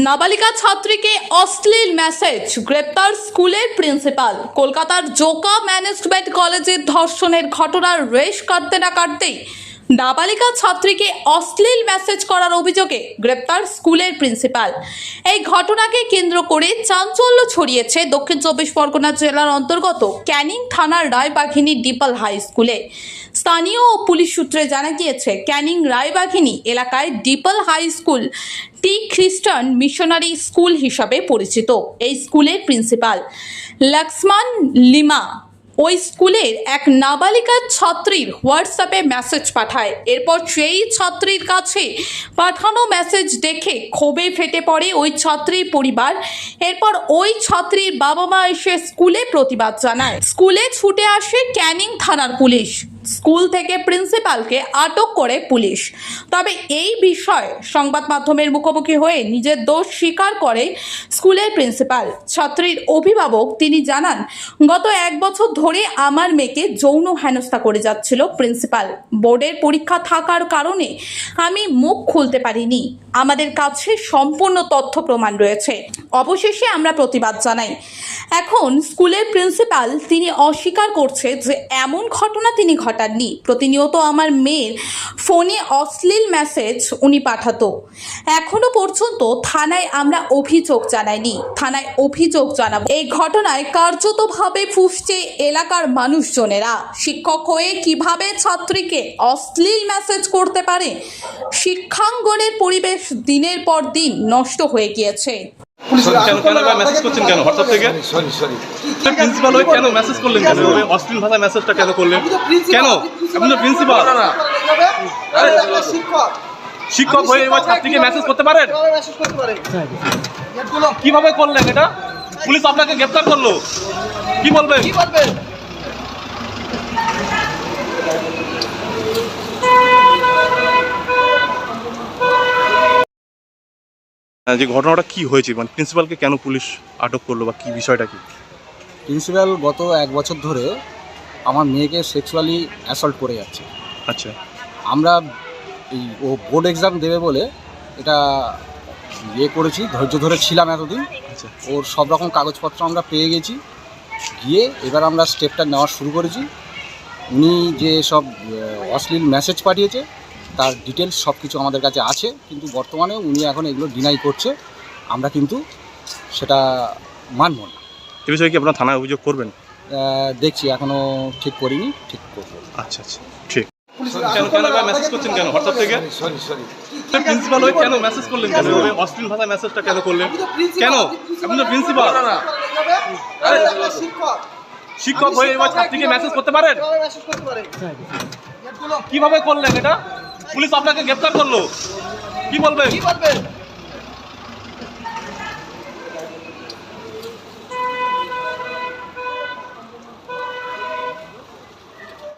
নাবালিকা ছাত্রীকে অশ্লীল মেসেজ গ্রেপ্তার স্কুলের প্রিন্সিপাল কলকাতার জোকা ম্যানেজমেন্ট কলেজের ধর্ষণের ঘটনার রেশ কাটতে না কাটতেই নাবালিকা ছাত্রীকে অশ্লীল মেসেজ করার অভিযোগে গ্রেপ্তার স্কুলের প্রিন্সিপাল এই ঘটনাকে কেন্দ্র করে চাঞ্চল্য ছড়িয়েছে দক্ষিণ চব্বিশ পরগনা জেলার অন্তর্গত ক্যানিং থানার রায়বাঘিনী ডিপল হাই স্কুলে। স্থানীয় পুলিশ সূত্রে জানা গিয়েছে, ক্যানিং রায়বাঘিনী এলাকায় ডিপল হাই স্কুল টি খ্রিস্টান মিশনারি স্কুল হিসাবে পরিচিত। এই স্কুলের প্রিন্সিপাল লক্ষ্মণ লিমা ওই স্কুলের এক নাবালিকা ছাত্রীর হোয়াটসঅ্যাপে মেসেজ পাঠায়। এরপর সেই ছাত্রীর কাছে পাঠানো মেসেজ দেখে ক্ষোভে ফেটে পড়ে ওই ছাত্রীর পরিবার। এরপর ওই ছাত্রীর বাবা মা এসে স্কুলে প্রতিবাদ জানায়। স্কুলে ছুটে আসে ক্যানিং থানার পুলিশ। স্কুল থেকে প্রিন্সিপালকে আটক করে পুলিশ। তবে এই বিষয়ে সংবাদ মাধ্যমের মুখোমুখি হয়ে নিজের দোষ স্বীকার করে স্কুলের প্রিন্সিপাল। ছাত্রীর অভিভাবক তিনি জানান, গত এক বছর ধরে আমার মেয়েকে যৌন হেনস্থা করে যাচ্ছিল প্রিন্সিপাল। বোর্ডের পরীক্ষা থাকার কারণে আমি মুখ খুলতে পারিনি। আমাদের কাছে সম্পূর্ণ তথ্য প্রমাণ রয়েছে। অবশেষে আমরা প্রতিবাদ জানাই। এখন স্কুলের প্রিন্সিপাল তিনি অস্বীকার করছে যে এমন ঘটনা তিনি ঘটাননি প্রতিনিয়ত আমার মেয়ের ফোনে অশ্লীল মেসেজ উনি পাঠাতো। এখনও পর্যন্ত থানায় আমরা অভিযোগ জানাইনি, থানায় অভিযোগ জানাব। এই ঘটনায় কার্যতভাবে ফুসছে এলাকার মানুষজনেরা। শিক্ষক হয়ে কীভাবে ছাত্রীকে অশ্লীল মেসেজ করতে পারে? শিক্ষাঙ্গনের পরিবেশ দিনের পর দিন নষ্ট হয়ে গিয়েছে। কেন কেন মেসেজ করছেন কেন? হোয়াটসঅ্যাপ থেকে? সরি সরি প্রিন্সিপাল হয়ে কেন মেসেজ করলেন কেন? এভাবে অশ্লীল ভাষায় মেসেজটা কেন করলেন? কেন? আপনি তো প্রিন্সিপাল শিক্ষক। শিক্ষক হয়ে এবার ছাত্রীকে মেসেজ করতে পারেন? কীভাবে করলেন এটা? পুলিশ আপনাকে গ্রেপ্তার করল। কি বলবেন? যে ঘটনাটা কি হয়েছে? মানে প্রিন্সিপালকে কেন পুলিশ আটক করল বা কি বিষয়টা কি? প্রিন্সিপাল গত এক বছর ধরে আমার মেয়েকে সেক্সুয়ালি অ্যাসল্ট করে যাচ্ছে। আচ্ছা। আমরা এই ও বোর্ড এক্সাম দেবে বলে এটা ইয়ে করেছি ধৈর্য ধরে ছিলাম এতদিন। আচ্ছা। ওর সব রকম কাগজপত্র আমরা পেয়ে গেছি। গিয়ে এবার আমরা স্টেপটা নেওয়া শুরু করেছি। উনি যে সব অশ্লীল মেসেজ পাঠিয়েছে তার ডিটেলস সব কিছু আমাদের কাছে আছে কিন্তু বর্তমানে উনি এখন এগুলো ডিনাই করছে। আমরা কিন্তু সেটা মানব না। এ বিষয়ে কি আপনার থানায় অভিযোগ করবেন? দেখছি এখনও ঠিক করিনি ঠিক করব। আচ্ছা আচ্ছা ঠিক। কেন কেন মেসেজ করছেন কেন? হোয়াটসঅ্যাপ থেকে? সরি সরি প্রিন্সিপাল হয়ে কেন মেসেজ করলেন কেন? এভাবে অশ্লীল ভাষায় মেসেজটা কেন করলেন? কেন? আপনি তো প্রিন্সিপাল শিক্ষক। শিক্ষক হয়ে এবার ছাত্রীকে মেসেজ করতে পারেন? কীভাবে করলেন এটা? পুলিশ আপনাকে গ্রেফতার করল। কি বলবেন? কি বলবেন?